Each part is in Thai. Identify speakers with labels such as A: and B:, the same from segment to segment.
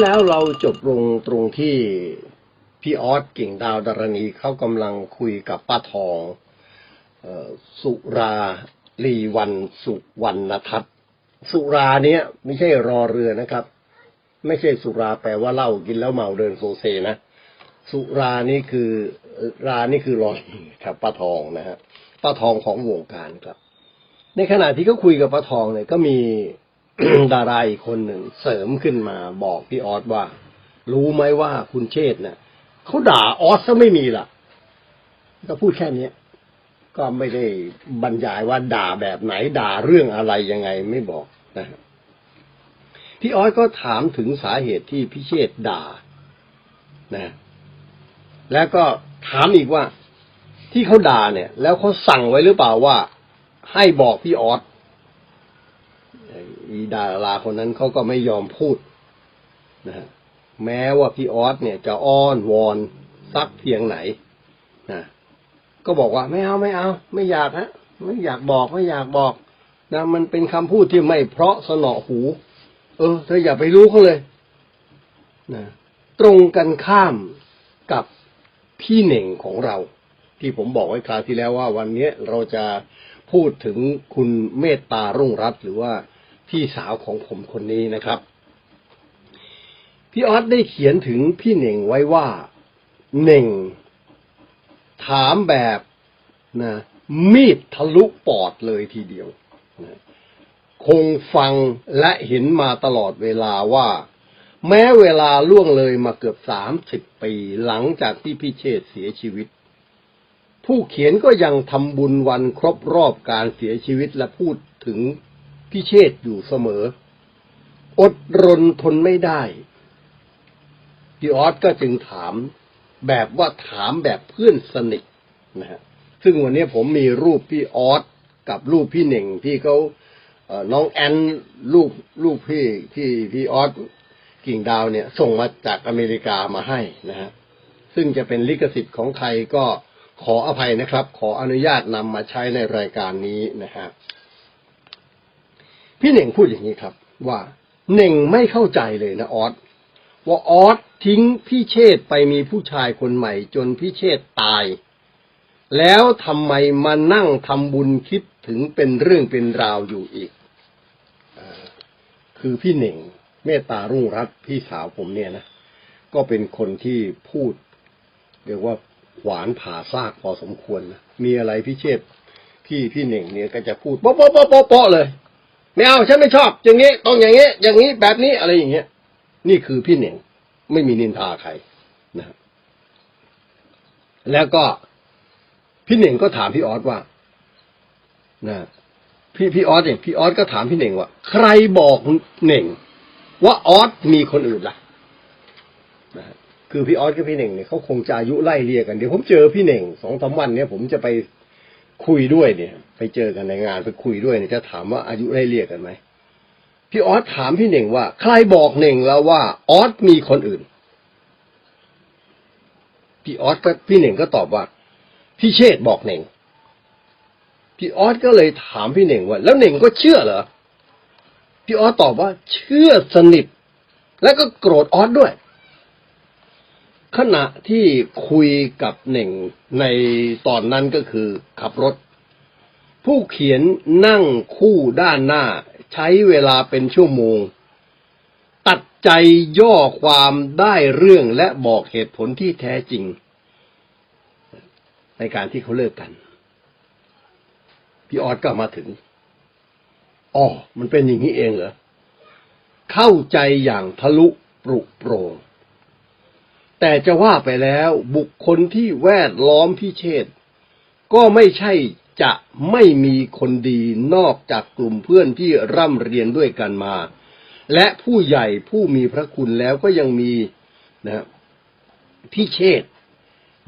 A: ที่แล้วเราจบลงตรงที่พี่ออสกิ่งดาวดารณีเขากำลังคุยกับป้าทองออสุราลีวันสุวรรณทัศน์สุราเนี้ยไม่ใช่รอเรือนะครับ ไม่ใช่สุราแปลว่าเหล้ากินแล้วเมาเดินโซเซนะสุรานี่คือรานี่คือรอยครับป้าทองนะฮะป้าทองของวงการครับ ในขณะที่เขาคุยกับป้าทองเนี่ยก็มี ดาราอีกคนหนึ่งเสริมขึ้นมาบอกพี่ออสว่า รู้ไหมว่าคุณเชษ์เนี่ยเขาด่าออสซะไม่มีล่ะ ก็พูดแค่นี้ก็ไม่ได้บรรยายว่าด่าแบบไหนด่าเรื่องอะไรยังไงไม่บอกนะพี่ออสก็ถามถึงสาเหตุที่พี่เชษด่านะ แล้วก็ถามอีกว่าที่เขาด่าเนี่ย แล้วเขาสั่งไว้หรือเปล่าว่า ให้บอกพี่ออส อีดาราคนนั้นเขาก็ไม่ยอมพูดนะฮะแม้ว่าพี่ออสเนี่ยจะอ้อนวอนสักเพียงไหนนะก็บอกว่าไม่เอาไม่เอา ไม่อยากฮะไม่อยากบอกไม่อยากบอกนะมันเป็นคำพูดที่ไม่เพราะสนอหู เออเธออย่าไปรู้เขาเลยนะตรงกันข้ามกับพี่เหน่งของเรา ที่ผมบอกไว้คราวที่แล้วว่าวันนี้เราจะพูดถึงคุณเมตตารุ่งรัตน์หรือว่า พี่สาวของผมคนนี้นะครับ พี่ออสได้เขียนถึงพี่เหน่งไว้ว่าเหน่ง ถามแบบนะมีดทะลุปอดเลยทีเดียวนะคงฟังและเห็นมาตลอดเวลาว่า แม้เวลาล่วงเลยมาเกือบสามสิบปีหลังจากที่พี่เชษเสียชีวิต ผู้เขียนก็ยังทำบุญวันครบรอบการเสียชีวิตและพูดถึง พี่เชษอยู่เสมอ อดรนทนไม่ได้พี่ออสก็จึงถามแบบว่าถามแบบเพื่อนสนิทนะฮะซึ่งวันนี้ผมมีรูปพี่ออสกับรูปพี่เหน่งที่เขาเน้องแอนลูกลูกพี่ที่พี่ออสกิ่งดาวเนี่ย ส่งมาจากอเมริกามาให้นะฮะซึ่งจะเป็นลิขสิทธิ์ของใครก็ขออภัยนะครับ ขออนุญาตนำมาใช้ในรายการนี้นะฮะ พี่เน่งพูดอย่างนี้ครับ ว่าเน่งไม่เข้าใจเลยนะออสว่าออสทิ้งพี่เชษไปมีผู้ชายคนใหม่ จนพี่เชษตาย แล้วทำไมมานั่งทำบุญคิดถึงเป็นเรื่องเป็นราวอยู่อีกอคือพี่เน่งเมตตารุ่งรัตพี่สาวผมเนี่ยนะก็เป็นคนที่พูด เรียกว่าหวานผ่าซากพอสมควรนะมีอะไรพี่เชษพี่พี่เน่งเนี่ยก็จะพูดป๊ะโป๊ะโป๊ะโป๊ะโป๊ะเลย ไม่เอาฉันไม่ชอบ อย่างนี้ต้องอย่างนี้อย่างนี้แบบนี้อะไรอย่างเงี้ย นี่คือพี่เหน่งไม่มีนินทาใครนะแล้วก็พี่เหน่งก็ถามพี่ออสว่านะพี่พี่ออสเนี่ยพี่ออสก็ถามพี่เหน่งว่า ใครบอกเหน่ง ว่าออสมีคนอื่นล่ะนะฮะคือพี่ออสกับพี่เหน่งเนี่ยเขาคงจะอายุไล่เรียกกันเดี๋ยวผมเจอพี่เหน่งสองสามวันเนี่ยผมจะไปคุยด้วยเนี่ย ไปเจอกันในงานไปคุยด้วยเนี่ยจะถามว่าอายุไล่เรียกกันไหมพี่ออสถามพี่เหน่งว่า ใครบอกเหน่งแล้วว่าออสมีคนอื่น พี่ออสก็พี่เหน่งก็ตอบว่า พี่เชษบอกเหน่งพี่ออสก็เลยถามพี่เหน่งว่า แล้วเหน่งก็เชื่อเหรอพี่ออสตอบว่า เชื่อสนิท แล้วก็โกรธออสด้วย ขณะที่คุยกับเหน่งในตอนนั้นก็คือขับรถ ผู้เขียนนั่งคู่ด้านหน้า ใช้เวลาเป็นชั่วโมง ตัดใจย่อความได้เรื่องและบอกเหตุผลที่แท้จริง ในการที่เขาเลิกกัน พี่ออสก็มาถึงอ๋อมันเป็นอย่างนี้เองเหรอ เข้าใจอย่างทะลุปรุโปรง แต่จะว่าไปแล้วบุคคลที่แวดล้อมพี่เชษก็ไม่ใช่ จะไม่มีคนดีนอกจากกลุ่มเพื่อนที่ร่ำเรียนด้วยกันมา และผู้ใหญ่ผู้มีพระคุณแล้วก็ยังมีนะพี่เชษ์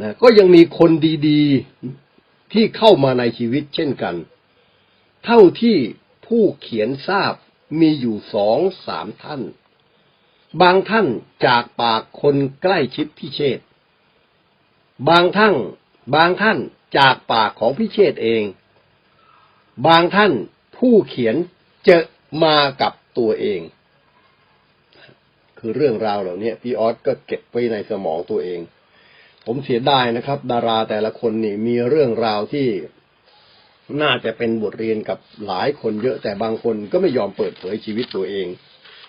A: นะก็ยังมีคนดีๆที่เข้ามาในชีวิตเช่นกัน เท่าที่ผู้เขียนทราบมีอยู่สองสามท่าน บางท่านจากปากคนใกล้ชิดพิเชษ์บางท่าน บางท่านจากปากของพิเชษเอง บางท่านผู้เขียนเจอมากับตัวเอง คือเรื่องราวเหล่านี้พี่ออสก็เก็บไว้ในสมองตัวเอง ผมเสียดายนะครับ ดาราแต่ละคนนี่มีเรื่องราวที่น่าจะเป็นบทเรียนกับหลายคนเยอะแต่บางคนก็ไม่ยอมเปิดเผยชีวิตตัวเอง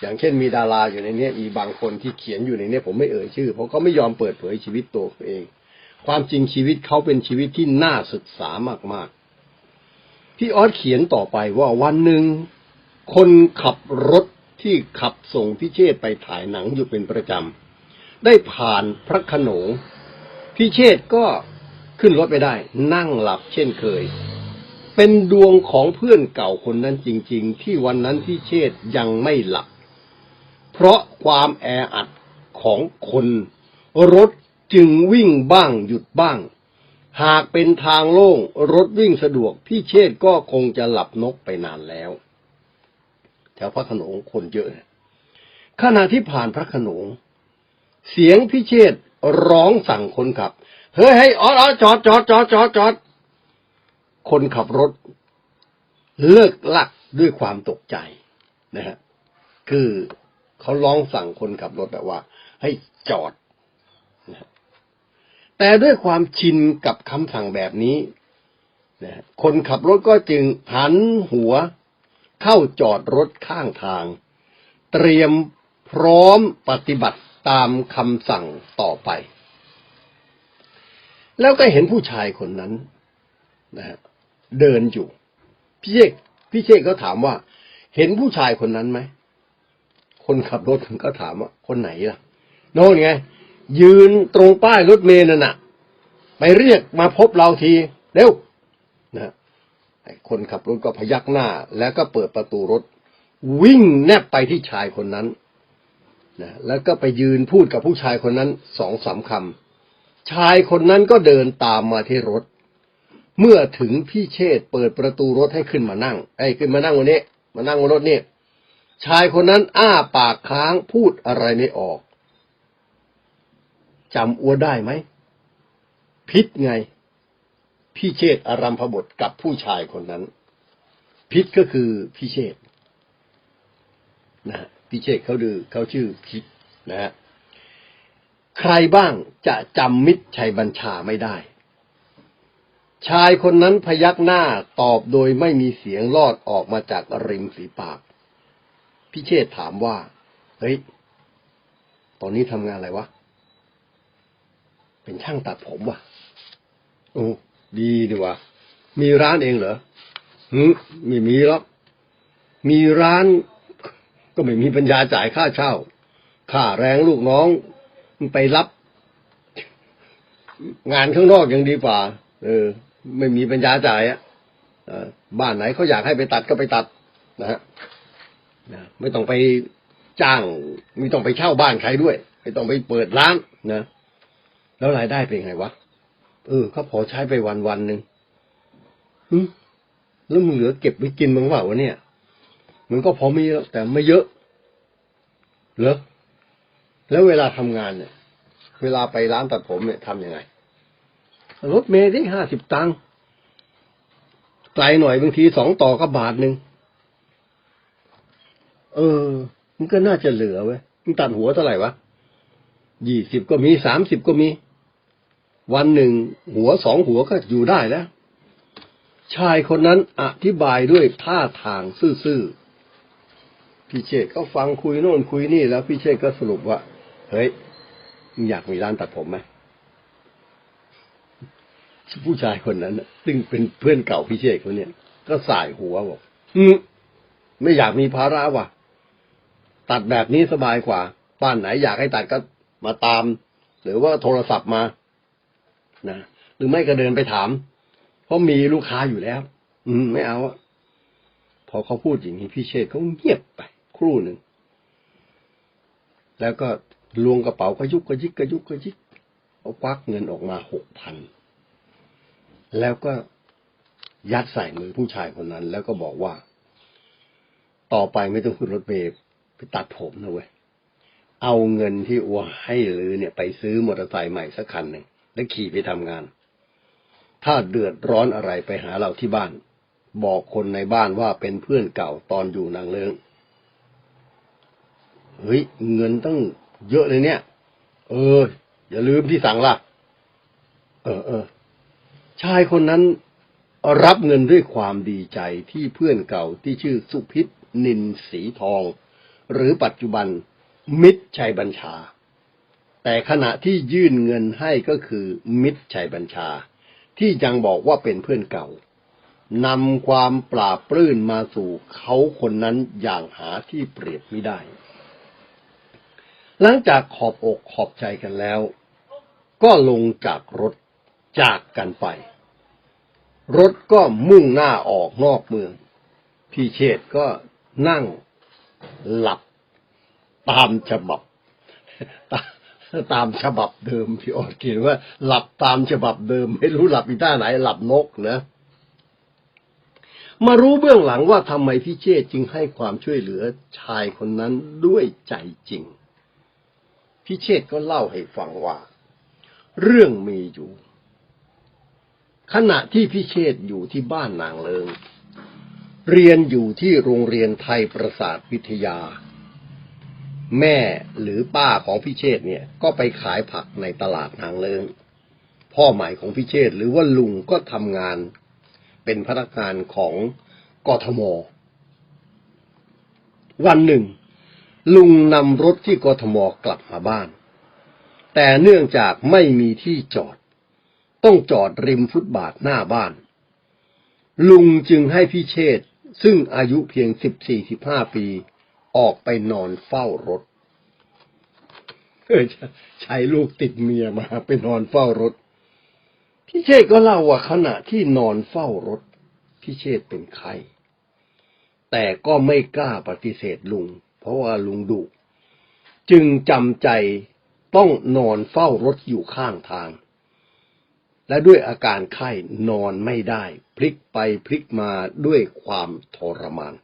A: อย่างเช่นมีดาราอยู่ในนี้มีบางคนที่เขียนอยู่ในนี้ผมไม่เอ่ยชื่อ เพราะเขาไม่ยอมเปิดเผยชีวิตตัวเอง ความจริงชีวิตเขาเป็นชีวิตที่น่าศึกษามาก ๆ พี่ออสเขียนต่อไปว่าวันหนึ่งคนขับรถที่ขับส่งพิเชษไปถ่ายหนังอยู่เป็นประจำ ได้ผ่านพระโขนงพิเชษก็ขึ้นรถไปได้ นั่งหลับเช่นเคย เป็นดวงของเพื่อนเก่าคนนั้นจริง ๆ ที่วันนั้นพิเชษยังไม่หลับ เพราะความแออัดของคนรถ จึงวิ่งบ้างหยุดบ้าง หากเป็นทางโล่งรถวิ่งสะดวกพี่เชษก็คงจะหลับนกไปนานแล้วแถวพระโขนงคนเยอะขณะที่ผ่านพระโขนง เสียงพี่เชษร้องสั่งคนขับ เฮ้ยเฮ้ออดออดจอดจอดจอดจอดจอดคนขับรถ เลิกลักด้วยความตกใจนะฮะคือเขาร้องสั่งคนขับรถแบบว่า ให้จอดนะ แต่ด้วยความชินกับคำสั่งแบบนี้นะคนขับรถก็จึงหันหัวเข้าจอดรถข้างทาง เตรียมพร้อมปฏิบัติตามคำสั่งต่อไป แล้วก็เห็นผู้ชายคนนั้นนะฮะเดินอยู่พี่เชษพี่เชษก็ถามว่า เห็นผู้ชายคนนั้นไหมคนขับรถก็ถามว่าคนไหนล่ะโน่นไง ยืนตรงป้ายรถเมล์นั่นน่ะ ไปเรียกมาพบเราที เร็วนะคนขับรถก็พยักหน้า แล้วก็เปิดประตูรถ วิ่งแนบไปที่ชายคนนั้นนะแล้วก็ไปยืนพูดกับผู้ชายคนนั้นสองสามคำชายคนนั้นก็เดินตามมาที่รถ เมื่อถึงพี่เชษ์เปิดประตูรถให้ขึ้นมานั่งไอ้ขึ้นมานั่งวันนี้ มานั่งบนรถนี่ชายคนนั้นอ้าปากค้างพูดอะไรไม่ออก จำอัวได้ไหม พิษไง พี่เชษอารัมพบทกับผู้ชายคนนั้น พิษก็คือพี่เชษนะฮะพี่เชษเขาดือเขาชื่อพิษนะฮะใครบ้างจะจำมิตรชัยบัญชาไม่ได้ ชายคนนั้นพยักหน้าตอบโดยไม่มีเสียงรอดออกมาจากริมฝีปากพี่เชษถามว่า เฮ้ย ตอนนี้ทำงานอะไรวะ เป็นช่างตัดผมว่ะโอ้ดีดีว่ะมีร้านเองเหรอหืมไม่มีหรอกมีร้าน ก็ไม่มีปัญญาจ่ายค่าเช่า ค่าแรงลูกน้องมันไปรับ งานข้างนอกยังดีกว่า เออ ไม่มีปัญญาจ่ายอะบ้านไหนเขาอยากให้ไปตัดก็ไปตัดนะฮะไม่ต้องไปจ้าง ไม่ต้องไปเช่าบ้านใครด้วย ไม่ต้องไปเปิดร้านนะ แล้วรายได้เป็นไงวะ เออเขาพอใช้ไปวันวันหนึ่งหึแล้วมึงเหลือเก็บไว้กินมั้งเปล่าวะเนี่ย มันก็พอมีแล้วแต่ไม่เยอะเหรอแล้วเวลาทำงานเนี่ย เวลาไปร้านตัดผมเนี่ยทำยังไง รถเมล์ที่ห้าสิบตังค์ไกลหน่อยบางทีสองต่อก็บาทหนึ่ง เออ มันก็น่าจะเหลือเว้ย มึงตัดหัวเท่าไหร่วะยี่สิบก็มีสามสิบก็มี วันหนึ่ง หัวสองหัวก็อยู่ได้แล้ว ชายคนนั้นอธิบายด้วยท่าทางซื่อๆพี่เชษก็ฟังคุยโน่นคุยนี่แล้วพี่เชษก็สรุปว่า เฮ้ยมึงอยากมีร้านตัดผมไหมผู้ชายคนนั้นซึ่งเป็นเพื่อนเก่าพี่เชษคนเนี้ยก็สายหัวบอกอืมไม่อยากมีภาระว่ะ ตัดแบบนี้สบายกว่า บ้านไหนอยากให้ตัดก็มาตาม หรือว่าโทรศัพท์มา นะหรือไม่ก็เดินไปถาม เพราะมีลูกค้าอยู่แล้ว อืมไม่เอาอะพอเขาพูดอย่างนี้พี่เชษเขาเงียบไป ครู่หนึ่ง แล้วก็ลวงกระเป๋ากระยุกกระยิกกระยุกกระยิกเอาควักเงินออกมาหกพันแล้วก็ยัดใส่มือผู้ชายคนนั้น แล้วก็บอกว่า ต่อไปไม่ต้องขึ้นรถเมล์ไปตัดผมนะเว้ยเอาเงินที่อัวให้หรือเนี่ย ไปซื้อมอเตอร์ไซค์ใหม่สักคันหนึ่ง แล้วขี่ไปทำงาน ถ้าเดือดร้อนอะไรไปหาเราที่บ้าน บอกคนในบ้านว่าเป็นเพื่อนเก่าตอนอยู่นางเลิงเฮ้ยเงินตั้งเยอะเลยเนี่ย เออ อย่าลืมที่สั่งล่ะ เออเออชายคนนั้นรับเงินด้วยความดีใจที่เพื่อนเก่าที่ชื่อสุพิษนินสีทอง หรือปัจจุบันมิตรชัยบัญชา แต่ขณะที่ยื่นเงินให้ก็คือมิตรชัยบัญชา ที่ยังบอกว่าเป็นเพื่อนเก่านำความปราบปลื้นมาสู่เขาคนนั้นอย่างหาที่เปรียบไม่ได้ หลังจากขอบอกขอบใจกันแล้ว ก็ลงจากรถจากกันไป รถก็มุ่งหน้าออกนอกเมือง พี่เชษก็นั่งหลับตามฉบับตา ตามฉบับเดิมพี่ออดเขียนว่า หลับตามฉบับเดิม ไม่รู้หลับอีท่าไหน หลับนกนะมารู้เบื้องหลังว่าทำไมพี่เชษจึงให้ความช่วยเหลือชายคนนั้นด้วยใจจริง พี่เชษก็เล่าให้ฟังว่า เรื่องมีอยู่ ขณะที่พี่เชษอยู่ที่บ้านนางเลิง เรียนอยู่ที่โรงเรียนไทยประสาทวิทยา แม่หรือป้าของพี่เชษ์เนี่ย ก็ไปขายผักในตลาดนางเลิงพ่อใหม่ของพี่เชษ์หรือว่าลุงก็ทำงาน เป็นพนักงานของกทม วันหนึ่ง ลุงนำรถที่กทมกลับมาบ้าน แต่เนื่องจากไม่มีที่จอด ต้องจอดริมฟุตบาทหน้าบ้าน ลุงจึงให้พี่เชษ์ซึ่งอายุเพียงสิบสี่สิบห้าปี ออกไปนอนเฝ้ารถเออใช้ลูกติดเมียมาไปนอนเฝ้ารถ พี่เชษก็เล่าว่าขณะที่นอนเฝ้ารถ พี่เชษเป็นไข้แต่ก็ไม่กล้าปฏิเสธลุง เพราะว่าลุงดุจึงจำใจต้องนอนเฝ้ารถอยู่ข้างทาง และด้วยอาการไข้นอนไม่ได้ พลิกไปพลิกมาด้วยความทรมาน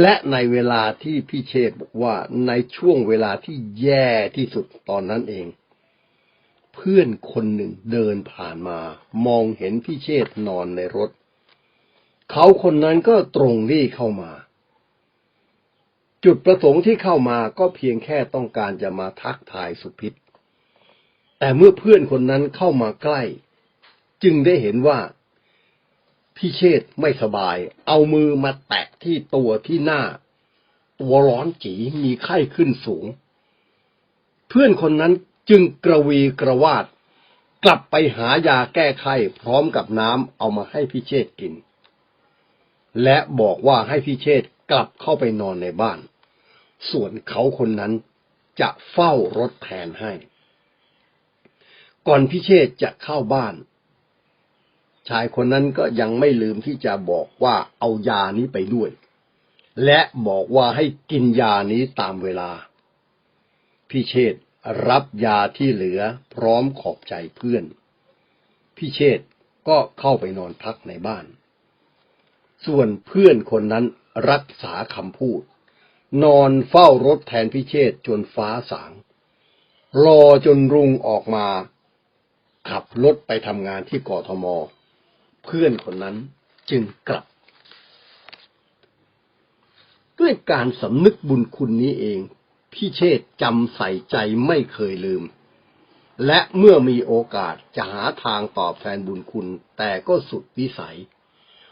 A: และในเวลาที่พี่เชษบอกว่าในช่วงเวลาที่แย่ที่สุดตอนนั้นเอง เพื่อนคนหนึ่งเดินผ่านมา มองเห็นพี่เชษนอนในรถ เขาคนนั้นก็ตรงรี่เข้ามา จุดประสงค์ที่เข้ามาก็เพียงแค่ต้องการจะมาทักทายสุพิษแต่เมื่อเพื่อนคนนั้นเข้ามาใกล้ จึงได้เห็นว่า พี่เชษไม่สบาย เอามือมาแตะที่ตัวที่หน้า ตัวร้อนจีมีไข้ขึ้นสูง เพื่อนคนนั้นจึงกระวีกระวาด กลับไปหายาแก้ไข้พร้อมกับน้ำเอามาให้พี่เชษกิน และบอกว่าให้พี่เชษกลับเข้าไปนอนในบ้าน ส่วนเขาคนนั้นจะเฝ้ารถแทนให้ ก่อนพี่เชษจะเข้าบ้าน ชายคนนั้นก็ยังไม่ลืมที่จะบอกว่าเอายานี้ไปด้วย และบอกว่าให้กินยานี้ตามเวลา พี่เชษรับยาที่เหลือพร้อมขอบใจเพื่อน พี่เชษก็เข้าไปนอนพักในบ้าน ส่วนเพื่อนคนนั้นรักษาคำพูด นอนเฝ้ารถแทนพี่เชษจนฟ้าสาง รอจนรุ่งออกมา ขับรถไปทำงานที่กทม เพื่อนคนนั้นจึงกลับ ด้วยการสำนึกบุญคุณนี้เอง พี่เชษจำใส่ใจไม่เคยลืม และเมื่อมีโอกาสจะหาทางตอบแทนบุญคุณ แต่ก็สุดวิสัย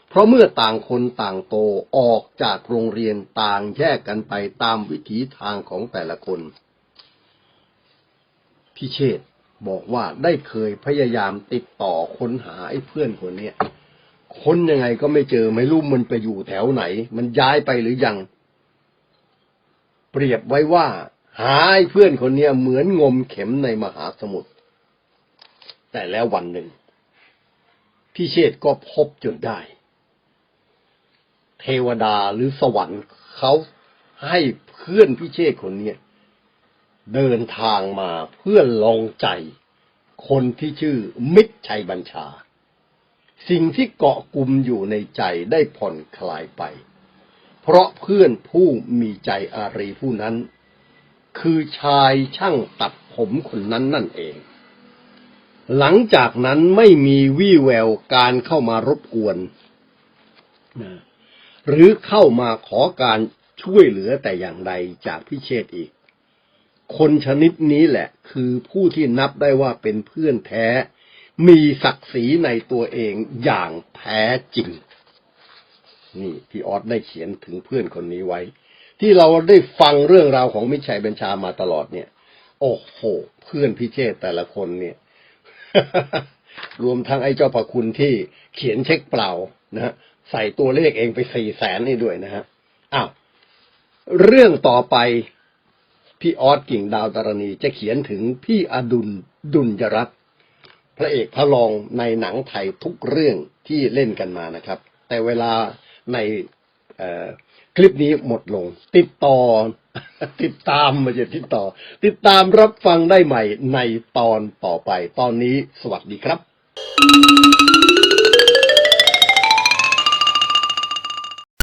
A: เพราะเมื่อต่างคนต่างโตออกจากโรงเรียนต่างแยกกันไปตามวิถีทางของแต่ละคน พี่เชษ บอกว่าได้เคยพยายามติดต่อค้นหาไอ้เพื่อนคนเนี้ยค้นยังไงก็ไม่เจอไม่รู้มันไปอยู่แถวไหน มันย้ายไปหรือยัง เปรียบไว้ว่า หาไอ้เพื่อนคนเนี้ยเหมือนงมเข็มในมหาสมุทรแต่แล้ววันหนึ่งพี่เชษก็พบจนได้ เทวดาหรือสวรรค์เขาให้เพื่อนพี่เชษคนเนี้ย เดินทางมาเพื่อลองใจ คนที่ชื่อมิตรชัยบัญชา สิ่งที่เกาะกลุ่มอยู่ในใจได้ผ่อนคลายไป เพราะเพื่อนผู้มีใจอารีผู้นั้น คือชายช่างตัดผมคนนั้นนั่นเอง หลังจากนั้นไม่มีวี่แววการเข้ามารบกวน หรือเข้ามาขอการช่วยเหลือแต่อย่างใดจากพิเชษอีก คนชนิดนี้แหละ คือผู้ที่นับได้ว่าเป็นเพื่อนแท้ มีศักดิ์ศรีในตัวเองอย่างแท้จริง นี่พี่ออสได้เขียนถึงเพื่อนคนนี้ไว้ ที่เราได้ฟังเรื่องราวของมิชัยบัญชามาตลอดเนี่ย โอ้โห เพื่อนพิเชษแต่ละคนเนี่ยรวมทั้งไอ้เจ้าประคุณที่เขียนเช็คเปล่านะฮะใส่ตัวเลขเองไปสี่แสนนี่ด้วยนะฮะอ้าวเรื่องต่อไป พี่ออสกิ่งดาวดารณีจะเขียนถึงพี่อดุลดุลยรัตน์พระเอกพระรองในหนังไทยทุกเรื่องที่เล่นกันมานะครับ แต่เวลาในคลิปนี้หมดลง ติดต่อ ติดตามมาจะติดต่อ ติดตามรับฟังได้ใหม่ในตอนต่อไป ตอนนี้สวัสดีครับ